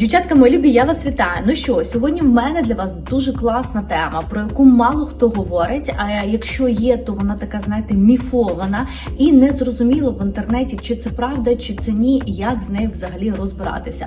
Дівчатка, мої любі, я вас вітаю. Ну що, сьогодні в мене для вас дуже класна тема, про яку мало хто говорить. А якщо є, то вона така, знаєте, міфована і не зрозуміло в інтернеті, чи це правда, чи це ні, і як з нею взагалі розбиратися.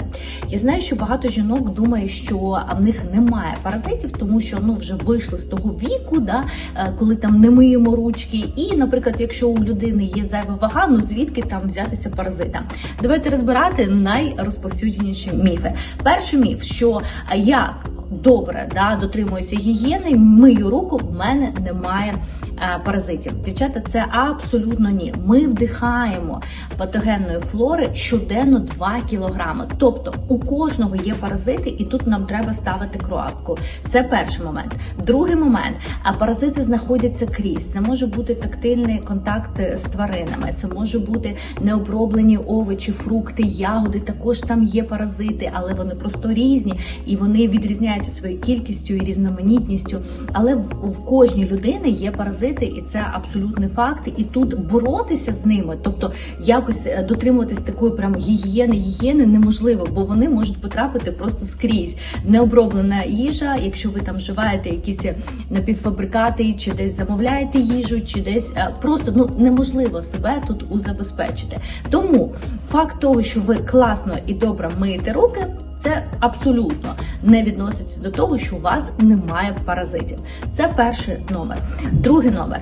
Я знаю, що багато жінок думає, що в них немає паразитів, тому що ну вже вийшли з того віку, да, е, коли там не миємо ручки. І, наприклад, якщо у людини є зайва вага, ну звідки там взятися паразита? Давайте розбирати найрозповсюдженіші міфи. Перший міф, що а, я добре да, дотримуюся гігієни, мию руку, в мене немає е, паразитів. Дівчата, це абсолютно ні. Ми вдихаємо патогенної флори щоденно 2 кілограми. Тобто у кожного є паразити, і тут нам треба ставити кроапку. Це перший момент. Другий момент, а паразити знаходяться крізь. Це може бути тактильний контакт з тваринами, це може бути необроблені овочі, фрукти, ягоди. Також там є паразити, але вони просто різні і вони відрізняються своєю кількістю і різноманітністю. Але в кожній людини є паразити, і це абсолютний факт. І тут боротися з ними, тобто якось е, дотримуватись такої прям гігієни, гігієни неможливо, бо вони можуть потрапити просто скрізь. Необроблена їжа, якщо ви там вживаєте якісь напівфабрикати, чи десь замовляєте їжу, чи десь е, просто ну неможливо себе тут узабезпечити. Тому факт того, що ви класно і добре миєте руки. Це абсолютно не відноситься до того, що у вас немає паразитів. Це перший номер. Другий номер.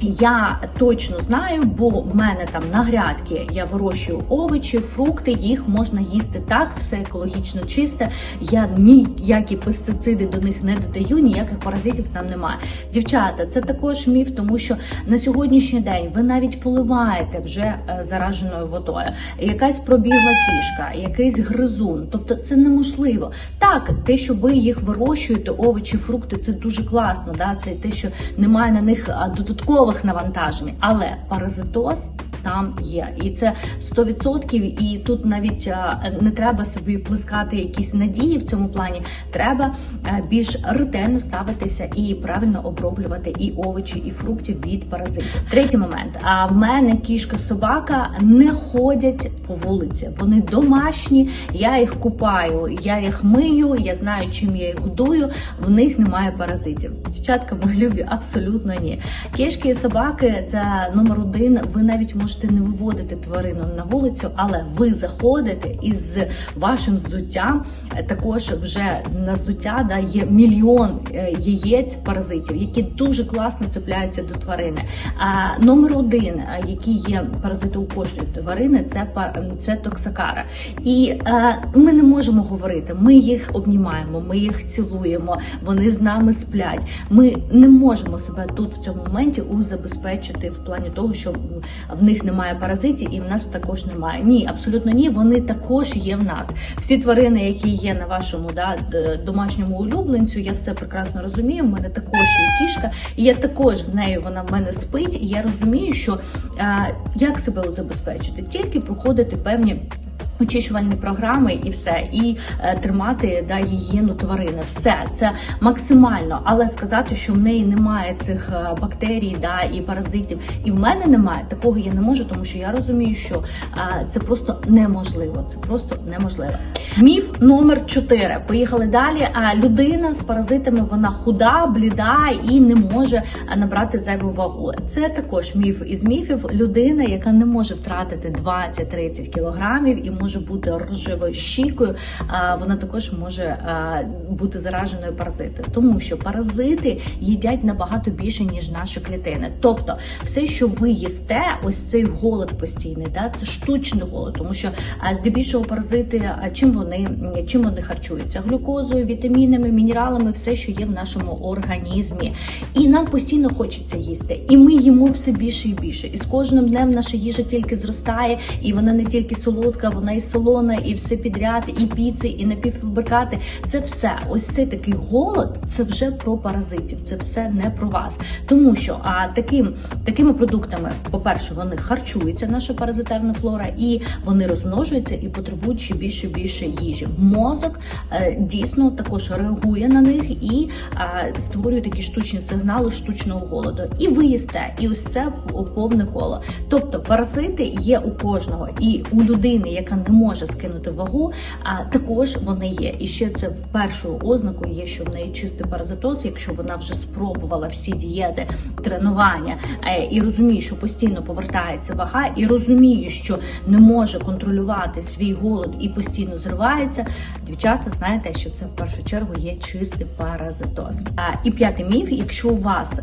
Я точно знаю, бо в мене там на грядки я вирощую овочі, фрукти, їх можна їсти так, все екологічно чисте. Я ніякі пестициди до них не додаю, ніяких паразитів там немає. Дівчата, це також міф, тому що на сьогоднішній день ви навіть поливаєте вже е, зараженою водою. Якась пробігла кішка, якийсь гризун. Тобто це неможливо. Так, те, що ви їх вирощуєте, овочі, фрукти, це дуже класно. Да? Це те, що немає на них а, додаткових навантажень, але паразитоз там є, і це 100%, І тут навіть не треба собі плескати якісь надії в цьому плані. Треба більш ретельно ставитися і правильно оброблювати і овочі, і фруктів від паразитів. Третій момент: а в мене кішка, собака не ходять по вулиці. Вони домашні. Я їх купаю, я їх мию. Я знаю, чим я їх годую. В них немає паразитів. Дівчатка, мої любі, абсолютно ні. Кішки і собаки це номер один. Ви навіть можете не виводити тварину на вулицю, але ви заходите із вашим взуттям. Також вже на взуття да, є мільйон е, яєць паразитів, які дуже класно цепляються до тварини. А номер один, а, які є паразити у кожної тварини, це це токсикара. І е, ми не можемо говорити. Ми їх обнімаємо, ми їх цілуємо, вони з нами сплять. Ми не можемо себе тут в цьому моменті узабезпечити в плані того, що в них немає паразитів і в нас також немає. Ні, абсолютно ні. Вони також є в нас. Всі тварини, які є на вашому да, домашньому улюбленцю, я все прекрасно розумію. У мене також є кішка, і я також з нею вона в мене спить. І я розумію, що а, як себе забезпечити, тільки проходити певні. Очищувальні програми і все, і е, тримати да, гігієну тварини. Все це максимально, але сказати, що в неї немає цих е, бактерій, да і паразитів, і в мене немає такого. Я не можу, тому що я розумію, що е, це просто неможливо. Це просто неможливо. Міф номер 4. Поїхали далі. А людина з паразитами вона худа, бліда і не може е, набрати зайву вагу. Це також міф із міфів. Людина, яка не може втратити 20-30 кілограмів і може бути рожевою щікою, а, вона також може бути зараженою паразитою, тому що паразити їдять набагато більше ніж наші клітини. Тобто, все, що ви їсте, ось цей голод постійний, да, це штучний голод, тому що здебільшого паразити, чим вони чим вони харчуються? Глюкозою, вітамінами, мінералами, все, що є в нашому організмі, і нам постійно хочеться їсти, і ми їмо все більше і більше. І з кожним днем наша їжа тільки зростає, і вона не тільки солодка, вона і солона, і все підряд, і піци, і напівфабрикати. Це все. Ось цей такий голод. Це вже про паразитів. Це все не про вас. Тому що а таким такими продуктами, по-перше, вони харчуються, наша паразитарна флора, і вони розмножуються і потребують ще більше більше їжі. Мозок е, дійсно також реагує на них і створює такі штучні сигнали штучного голоду. І ви їсте. І ось це повне коло. Тобто паразити є у кожного, і у людини, яка не може скинути вагу, а також вони є. І ще це в першою ознакою є, що в неї чистий паразитоз, якщо вона вже спробувала всі дієти, тренування е, і розуміє, що постійно повертається вага, і розуміє, що не може контролювати свій голод і постійно зривається. Дівчата, знаєте, що це в першу чергу є чистий паразитоз. І п'ятий міф: якщо у вас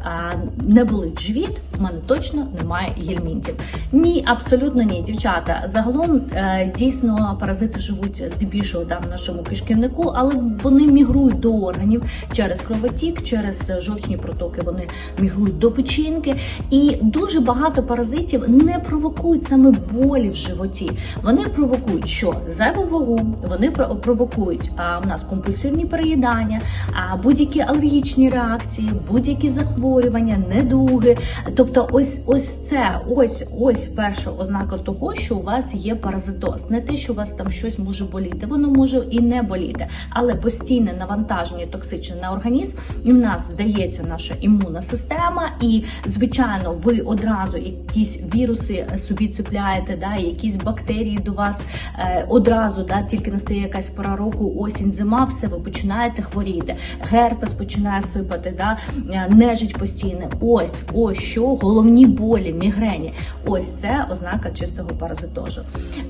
не болить живіт, в мене точно немає гельмінтів. Ні, абсолютно ні, дівчата. Загалом е, дійсно паразити живуть здебільшого там в нашому кишківнику, але вони мігрують до органів через кровотік, через жовчні протоки. Вони мігрують до печінки, і дуже багато паразитів не провокують саме болі в животі. Вони провокують що зайву вагу, вони провокують а, в нас компульсивні переїдання, а будь-які алергічні реакції, будь-які захворювання, недуги. Тобто, ось ось це, ось ось перша ознака того, що у вас є паразитоз. Не те, що у вас там щось може боліти, воно може і не боліти, але постійне навантаження токсичне на організм, і в нас здається наша імунна система, і звичайно, ви одразу якісь віруси собі цепляєте, да, якісь бактерії до вас е, одразу, да, тільки настає якась пора року, осінь, зима, все ви починаєте хворіти. Герпес починає сипати, да, е, нежить постійно. Ось, ось що головні болі, мігрені. Ось це ознака чистого паразитозу.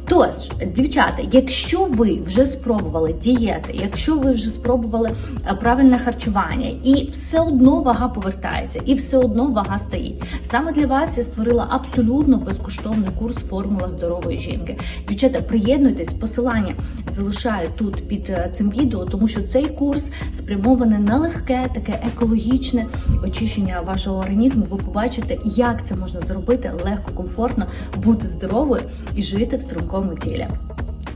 Тож, дівчата, якщо ви вже спробували дієти, якщо ви вже спробували е, правильне харчування, і все одно вага повертається, і все одно вага стоїть. Саме для вас я створила абсолютно безкоштовний курс Формула здорової жінки. Дівчата, приєднуйтесь, посилання залишаю тут під е, цим відео, тому що цей курс спрямований на легке, таке екологічне очищення вашого організму. Ви побачите, як це можна зробити легко, комфортно, бути здоровою і жити в стрункому тілі.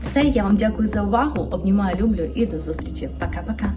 Все, я вам дякую за увагу. Обнімаю, люблю і до зустрічі. Пока-пока.